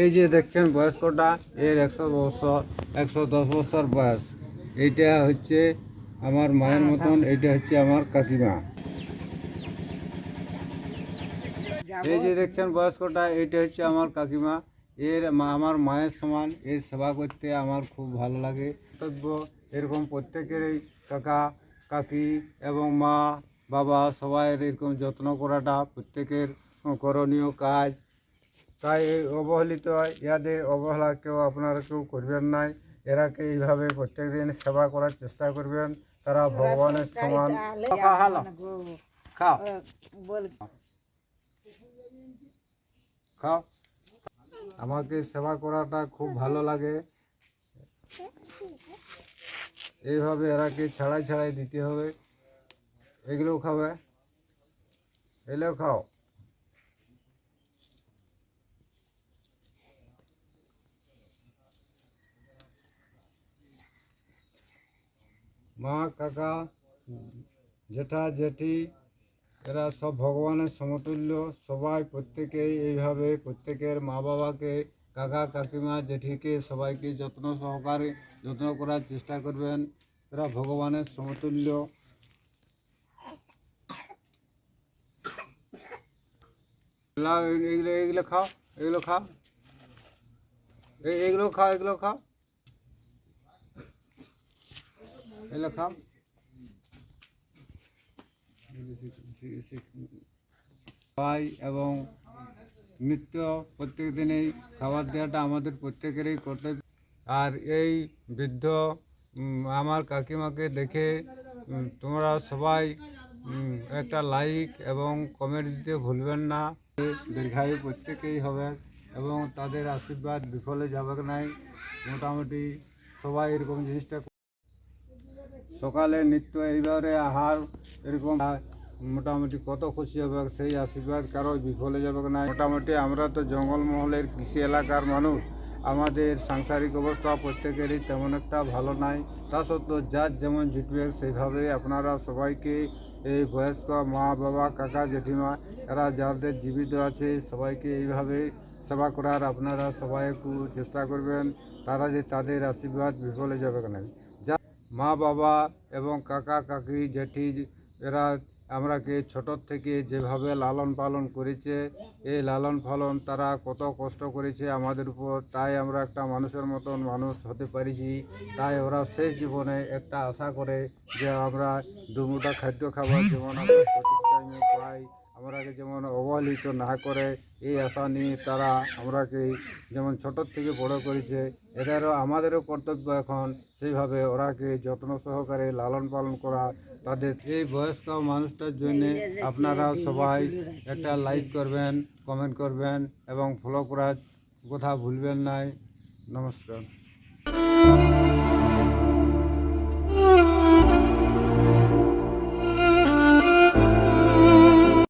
এই যে দেখছেন বয়স্কটা এর একশো বছর একশো দশ বছর বয়স। এইটা হচ্ছে আমার মায়ের মতন এইটা হচ্ছে আমার কাকিমা। এই যে দেখছেন বয়স্কটা এইটা হচ্ছে আমার কাকিমা। এর মা- আমার মায়ের সমান এর সেবা করতে আমার খুব ভালো লাগে। কর্তব্য এরকম প্রত্যেকেরই কাকা কাকি এবং মা বাবা সবাই এরকম যত্ন করাটা প্রত্যেকের করণীয় কাজ। তাই এই অবহেলিত ইয়াদের অবহেলা কেউ আপনারা কেউ করবেন নাই। এরাকে এইভাবে প্রত্যেকদিন সেবা করার চেষ্টা করবেন। তারা ভগবানের সমান। খাও, খাও খাও। আমাকে সেবা করাটা খুব ভালো লাগে। এইভাবে এরাকে ছাড়াই ছাড়াই দিতে হবে। এগুলোও খাবে। এলেও খাও। মা, কাকা, জেঠা, জেঠি, এরা সব ভগবানের সমতুল্য। সবাই প্রত্যেকেই এইভাবে প্রত্যেকের মা বাবাকে, কাকা, কাকিমা, জেঠিকে সবাইকে যত্ন সহকারে যত্ন করার চেষ্টা করবেন। এরা ভগবানের সমতুল্য। এগুলো এগুলো খাও এগুলো খাও। এগুলো খাও এগুলো খাও। সবাই এবং নিত্য প্রত্যেক দিনেই খাবার দেওয়াটা আমাদের প্রত্যেকেরই কর্তব্য। আর এই বৃদ্ধ আমার কাকিমাকে দেখে তোমরা সবাই একটা লাইক এবং কমেন্ট দিতে ভুলবেন না। দীর্ঘায়ু প্রত্যেকেই হবে এবং তাদের আশীর্বাদ বিফলে যাবে নাই। মোটামুটি সবাই এরকম জিনিসটা সকালে নিত্য এইবারে আহার, এরকম মোটামুটি কত খুশি হবে সেই আশীর্বাদ কারও বিফলে যাবে না? মোটামুটি আমরা তো জঙ্গলমহলের কৃষি এলাকার মানুষ, আমাদের সাংসারিক অবস্থা প্রত্যেকেরই তেমন একটা ভালো নাই। তা সত্ত্বেও যার যেমন জুটবে সেইভাবে আপনারা সবাইকে এই বয়স্ক মা বাবা, কাকা, জেঠিমা, এরা যাদের জীবিত আছে সবাইকে এইভাবে সেবা করার আপনারা সবাই চেষ্টা করবেন, তারা যে তাদের আশীর্বাদ বিফলে যাবে না। মা বাবা এবং কাকা, কাকি, জেঠি, এরা আমরাকে ছোটোর থেকে যেভাবে লালন পালন করেছে, এই লালন পালন তারা কত কষ্ট করেছে আমাদের উপর, তাই আমরা একটা মানুষের মতন মানুষ হতে পারিছি। তাই ওরা শেষ জীবনে একটা আশা করে যে আমরা দুমুটা খাদ্য খাবার জীবন আমরা আমরাকে যেমন অবহেলিত না করে, এই আশা নিয়ে তারা আমরাকে যেমন ছোটোর থেকে বড় করেছে, এদেরও আমাদেরও কর্তব্য এখন সেইভাবে ওরাকে যত্ন সহকারে লালন পালন করা। তাদের এই বয়স্ক মানুষটার জন্য আপনারা সবাই একটা লাইক করবেন, কমেন্ট করবেন এবং ফলো করার কথা ভুলবেন নাই। নমস্কার।